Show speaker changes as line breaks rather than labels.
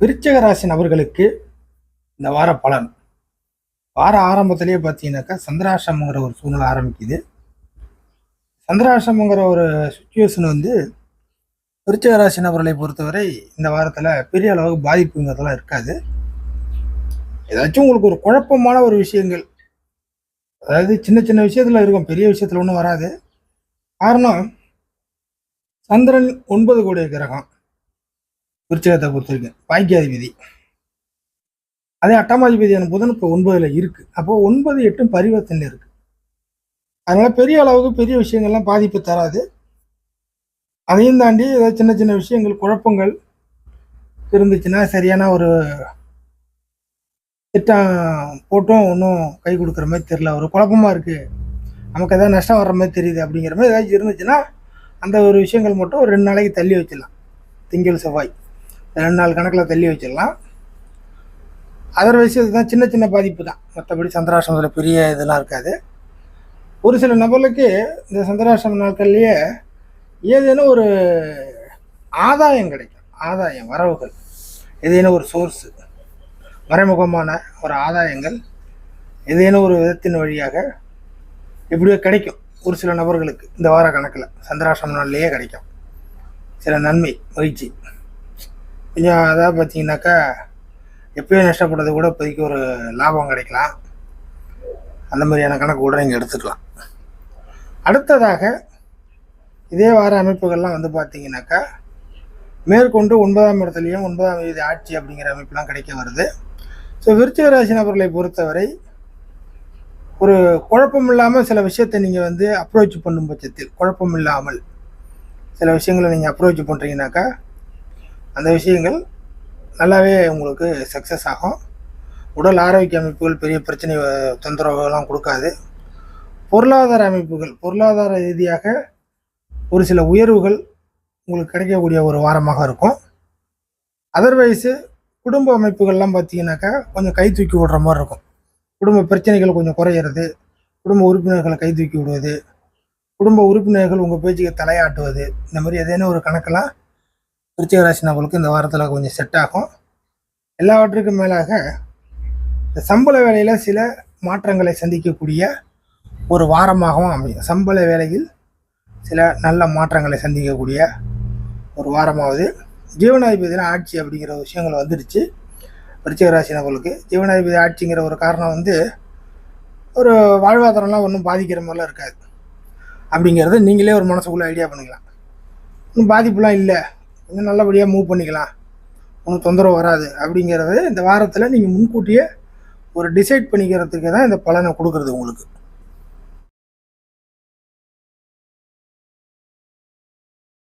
விருச்சக ராசி நபர்களுக்கு இந்த வார பலன். வார ஆரம்பத்திலேயே பார்த்தீங்கன்னாக்கா சந்திராசிரமங்கிற ஒரு சூழ்நிலை ஆரம்பிக்குது. சந்திராசிரமங்கிற ஒரு சுச்சுவேஷன் வந்து விருச்சக ராசி நபர்களை பொறுத்தவரை இந்த வாரத்தில் பெரிய அளவுக்கு பாதிப்புங்கிறதெல்லாம் இருக்காது. ஏதாச்சும் உங்களுக்கு ஒரு குழப்பமான ஒரு விஷயங்கள் அதாவது சின்ன சின்ன விஷயத்தில் இருக்கும் பெரிய விஷயத்தில் ஒன்றும் வராது. காரணம் சந்திரன் ஒன்பது கோடி கிரகம். விருச்சகத்தை பொறுத்திருக்கு. பாக்கியாதிபதி. அதே அட்டமாதிபதியான புதன் இப்போ ஒன்பதுல இருக்கு. அப்போ ஒன்பது எட்டும் பரிவர்த்தனை இருக்கு. அதனால பெரிய அளவுக்கு பெரிய விஷயங்கள்லாம் பாதிப்பு தராது. அதையும் தாண்டி ஏதாவது சின்ன சின்ன விஷயங்கள் குழப்பங்கள் இருந்துச்சுன்னா சரியான ஒரு திட்டம் போட்டும் ஒன்றும் கை கொடுக்குற மாதிரி தெரில ஒரு குழப்பமா இருக்குது நமக்கு எதாவது நஷ்டம் வர்ற மாதிரி தெரியுது அப்படிங்கிற மாதிரி ஏதாச்சும் இருந்துச்சுன்னா அந்த ஒரு விஷயங்கள் மட்டும் ஒரு ரெண்டு நாளைக்கு தள்ளி வச்சிடலாம். திங்கள் செவ்வாய். ரெண்டு நாள் கணக்கில் தள்ளி வச்சிடலாம். அதர்வைஸ் இதுதான் சின்ன சின்ன பாதிப்பு தான் மற்றபடி சந்திராசிரமத்தில் பெரிய இதெல்லாம் இருக்காது. ஒரு சில நபர்களுக்கு இந்த சந்திராசிரம நாட்கள்லேயே ஏதேனும் ஒரு ஆதாயம் கிடைக்கும். ஆதாயம் வரவுகள். ஏதேனும் ஒரு சோர்ஸு மறைமுகமான ஒரு ஆதாயங்கள் ஏதேனும் ஒரு விதத்தின் வழியாக எப்படியோ கிடைக்கும். ஒரு சில நபர்களுக்கு இந்த வார கணக்கில் சந்திராசிரம நாள்லேயே கிடைக்கும். சில நன்மை மகிழ்ச்சி. அதாவது பார்த்தீங்கன்னாக்கா எப்பயோ நஷ்டப்படுறது கூட இப்போதைக்கு ஒரு லாபம் கிடைக்கலாம். அந்த மாதிரியான கணக்கு கூட நீங்கள் எடுத்துக்கலாம். அடுத்ததாக இதே வார அமைப்புகள்லாம் வந்து பார்த்தீங்கன்னாக்கா மேற்கொண்டு ஒன்பதாம் இடத்துலையும் ஒன்பதாம் தேதி ஆட்சி அப்படிங்கிற அமைப்புலாம் கிடைக்க வருது. ஸோ விருச்சிக ராசி நபர்களை பொறுத்தவரை ஒரு குழப்பம் இல்லாமல் சில விஷயத்தை நீங்கள் வந்து அப்ரோச் பண்ணும் பட்சத்தில் குழப்பம் இல்லாமல் சில விஷயங்களை நீங்கள் அப்ரோச் பண்ணுறீங்கனாக்கா அந்த விஷயங்கள் நல்லாவே உங்களுக்கு சக்ஸஸ் ஆகும். உடல் ஆரோக்கிய அமைப்புகள் பெரிய பிரச்சனை தொந்தரவுலாம் கொடுக்காது. பொருளாதார அமைப்புகள் பொருளாதார ரீதியாக ஒரு சில உயர்வுகள் உங்களுக்கு கிடைக்கக்கூடிய ஒரு வாரமாக இருக்கும். அதர்வைஸு குடும்ப அமைப்புகள்லாம் பார்த்தீங்கன்னாக்கா கொஞ்சம் கை தூக்கி விடுற மாதிரி இருக்கும். குடும்ப பிரச்சனைகள் கொஞ்சம் குறையிறது குடும்ப உறுப்பினர்களை கை தூக்கி விடுவது குடும்ப உறுப்பினர்கள் உங்கள் பேச்சுக்கு தலையாட்டுவது இந்த மாதிரி ஏதேனும் ஒரு கணக்கெல்லாம் விருச்சிக ராசி நபர்களுக்கு இந்த வாரத்தில் கொஞ்சம் செட் ஆகும். எல்லாவற்றுக்கும் மேலாக இந்த சம்பள வேலையில் சில மாற்றங்களை சந்திக்கக்கூடிய ஒரு வாரமாகவும் அமையும். சம்பள வேலையில் சில நல்ல மாற்றங்களை சந்திக்கக்கூடிய ஒரு வாரமாவது. ஜீவனாதிபதியில் ஆட்சி அப்படிங்கிற விஷயங்கள் வந்துடுச்சு விருச்சிக ராசி நபர்களுக்கு ஜீவனாதிபதி ஆட்சிங்கிற ஒரு காரணம் வந்து ஒரு வாழ்வாதாரம்லாம் ஒன்றும் பாதிக்கிற மாதிரிலாம் இருக்காது. அப்படிங்கிறத நீங்களே ஒரு மனசுக்குள்ளே ஐடியா பண்ணிக்கலாம். ஒன்றும் பாதிப்புலாம் இல்லை. கொஞ்சம் நல்லபடியாக மூவ் பண்ணிக்கலாம். ஒன்றும் தொந்தரவு வராது. அப்படிங்கிறத இந்த வாரத்தில் நீங்கள் முன்கூட்டியே ஒரு டிசைட் பண்ணிக்கிறதுக்கு தான் இந்த பலனை கொடுக்குறது உங்களுக்கு.